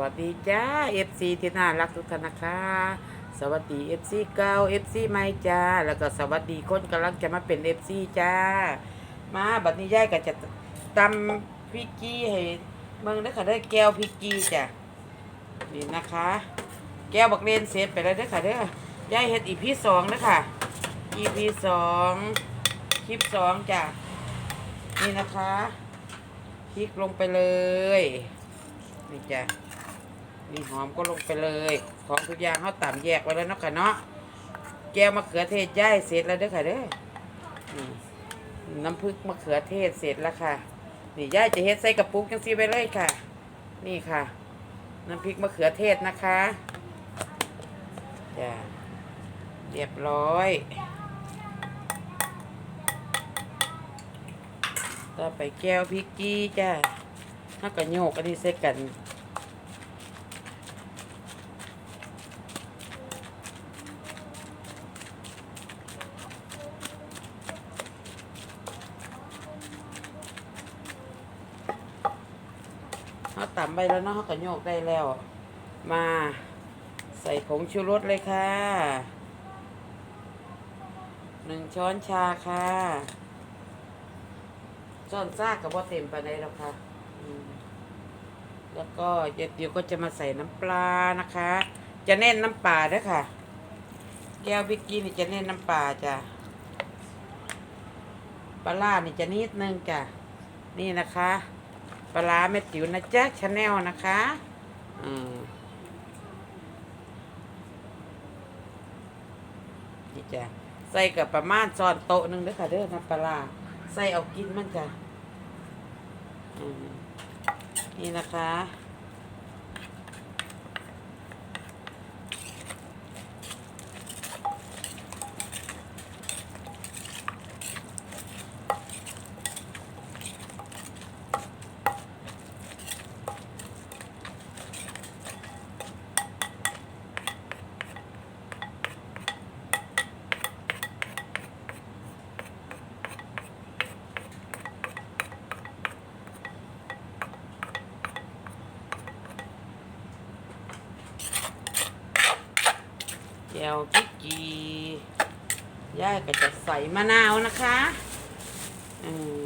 วัสดีจ้า FC ที่น่ารักทุกท่านนะคะ สวัสดี FC เก่า FC ใหม่จ้า แล้วก็สวัสดีคนกำลังจะมาเป็น FC จ้า มาบัดนี้ยายก็จะตำพริกกี้ให้เมืองเด้ค่ะได้แก้วพริกกี้จ้ะนี่นะคะ แก้วบักเลนเสร็จไปแล้วเด้ค่ะเด้อยายเฮ็ดอีพีสองเด้อค่ะ EP สองคลิปสองจ้ะนี่นะคะพริกลงไปเลยนี่จ้ะ นี่หอมก็ลงไปเลย ของทุกอย่างเขาตำแยกไว้แล้วเนาะค่ะเนาะแก้วมะเขือเทศย่ายเสร็จแล้วเด้อค่ะเด้อนี่น้ำพริกมะเขือเทศเสร็จแล้วค่ะนี่ย่ายจะเฮ็ดใส่กระปุกจังซีไปเลยค่ะ นี่ค่ะ น้ำพริกมะเขือเทศนะคะจ้ะเรียบร้อย ต่อไปแก้วพริกกี้จ้ะถ้าก็โยกอันนี้ใส่กัน เขาตำไปแล้วเนาะเขาก็โยกได้แล้ว มาใส่ผงชูรสเลยค่ะหนึ่งช้อนชาค่ะช้อนซากกับว่าเต็มไปไหนหรอกค่ะแล้วก็เดี๋ยวก็จะมาใส่น้ำปลานะคะ จะเน้นน้ำปลาด้วยค่ะ แก้วพิกกี้นี่จะเน้นน้ำปลาจ้ะปลาล่านี่จะนิดนึงจ้ะนี่นะคะ ปลาร้าเม็ดจิ๋วนะจ๊ะชาแนลนะคะอืมนี่จ้ะใส่กับประมาณซ้อนโต๊ะหนึ่งเด้อค่ะเด้อน้ำปลาร้าใส่เอากินมันจ้ะอืมนี่นะคะ วพริกกีย่ายก็จะใส่มะนาวนะคะอืม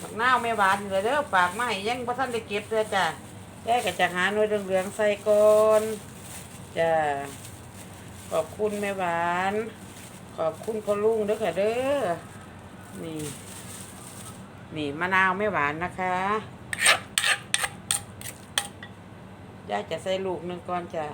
ผักนาวไม่หวานเลยเด้อฝากไมาให้ยังพระท่านได้เก็บเด้อจ้ะย่ายก็จะหาหน่วยเหลืองๆใส่ก่อนจ้ะขอบคุณแม่หวาน ขอบคุณพ่อลุงเด้อค่ะเด้อ นี่ นี่มะนาวไม่หวานนะคะย่าจะใส่ลูกหนึ่งก่อนจ้ะ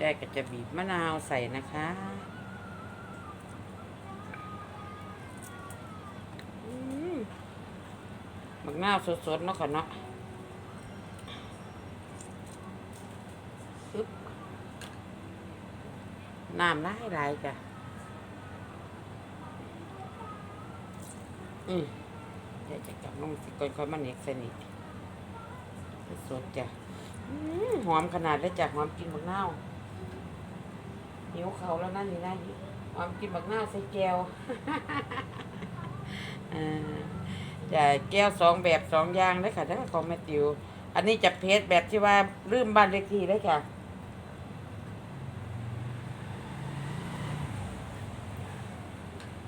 ยายก็จะบีบมะนาวใส่นะคะอืมมะนาวสดๆเนาะค่ะเนาะซึบน้ำไหลไหลายๆจ้ะ อืมเดี๋ยวจะกลับลงสิก่อนค่อยมาเน็กใส่นี่สดๆจ้ะอืมหอมขนาดเลยจ้ะหอมกินมะนาว หิวเขาแล้วนั่นนี่นะความกินบักหน้าใส่แก้วอ่าจะแก้วสองแบบสองอย่างเลยค่ะถ้าของแมตติว อันนี้จะเพจแบบที่ว่าลืมบ้านเลขที่เลยค่ะ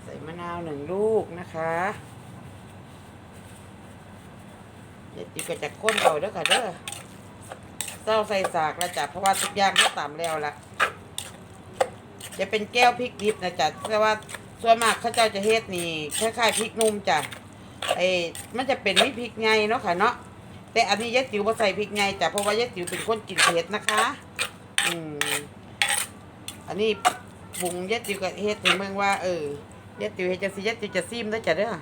ใส่มะนาวหนึ่งลูกนะคะเดี๋ยวติก็จะค้นเอาเด้อค่ะเด้อเศร้าใส่สากแล้วจ้ะเพราะว่าทุกอย่างก็ตามแล้วละ จะเป็นแก้วพริกดิบนะจ๊ะเพราะว่าส่วนมากข้าเจ้าจะเฮ็ดนี่คล้ายๆพริกนุ่มจ้ะไอ้มันจะเป็นไม่พริกไงเนาะค่ะเนาะแต่อันนี้ยายติ๋วมาใส่พริกไงจ้ะเพราะว่ายายติ๋วเป็นคนกินเผ็ดนะคะ อืมอันนี้บุงยายติ๋วกับเฮ็ดถึงเมืองว่าเออยายติ๋วเฮ็ดจะซียายติ๋วจะซีมได้จ้ะเด้อ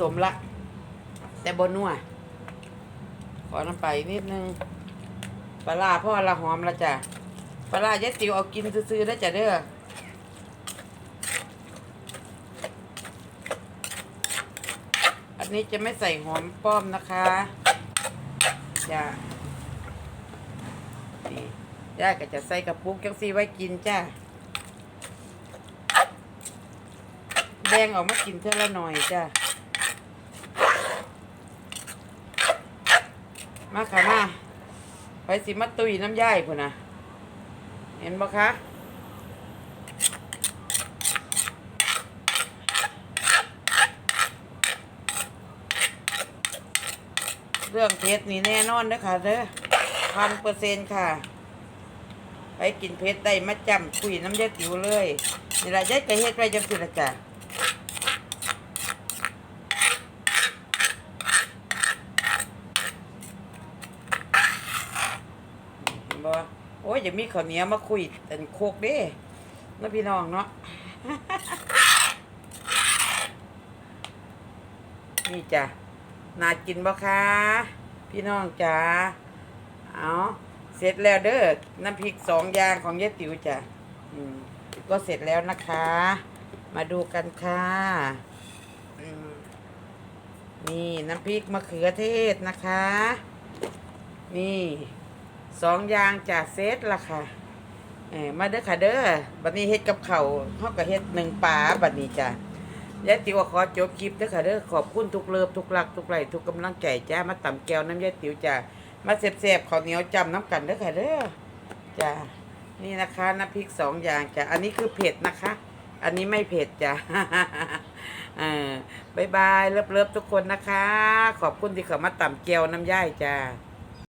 สมละ แต่บนนัว ขอน้ำไปนิดนึงปลาร้าพ่อละหอมละจ้ะปลาร้ายายติ๋วเอากินซื้อๆได้จ้ะเด้ออันนี้จะไม่ใส่หอมป้อมนะคะจ้ะนี่ย่าก็จะใส่กระปุกจังซีไว้กินจ้าแบ่งออกมากินเท่าละหน่อยจ้า มาค่ะมาไปสิมาตุยน้ำย่ายพุ่นนะเห็นบ่คะเรื่องเพชรนี่แน่นอนเด้อค่ะเด้อพันเปอร์เซ็นต์ค่ะ ไปกินเพชรได้มาจำคุยน้ำยาติ๋วเลยนี่แหละยายกะเฮ็ดไว้จังสิละจ้ะ เห็นบ่โอย่ามีข้าวเหนียวมาคุยแต่โคกเด้น้าพี่น้องเนาะนี่จ้ะน่ากินบ่คะพี่น้องจ้าเอาเสร็จแล้วเด้อน้ำพริกสองอย่างของยายติ๋วจ้ะก็เสร็จแล้วนะคะ มาดูกันค่ะนี่น้ำพริกมะเขือเทศนะคะ นี่ สองอย่างจากเซตละค่ะเออมาเด้อค่ะเด้อบัดนี้เฮ็ดกับเขาวเฮาก็เฮ็ดหนึ่งปลาบัดนี้จ้ะยายติ๋วขอจบคลิปเด้อค่ะเด้อขอบคุณทุกเลิฟทุกรักทุกไหลทุกกำลังใจจ้ามาต่ำแก้วน้ำยายติ๋วจ้ะมาเสียบๆข้าวเหนียวจำน้ำกันเด้อค่ะเด้อจ้ะนี่นะคะน้ำพริกสองอย่างจ้ะอันนี้คือเผ็ดนะคะ อันนี้ไม่เผ็ดจ้ะเออบายบายเลิฟๆทุกคนนะคะ ขอบคุณที่เข้ามาต่ำแก้วน้ำย่ายจ้า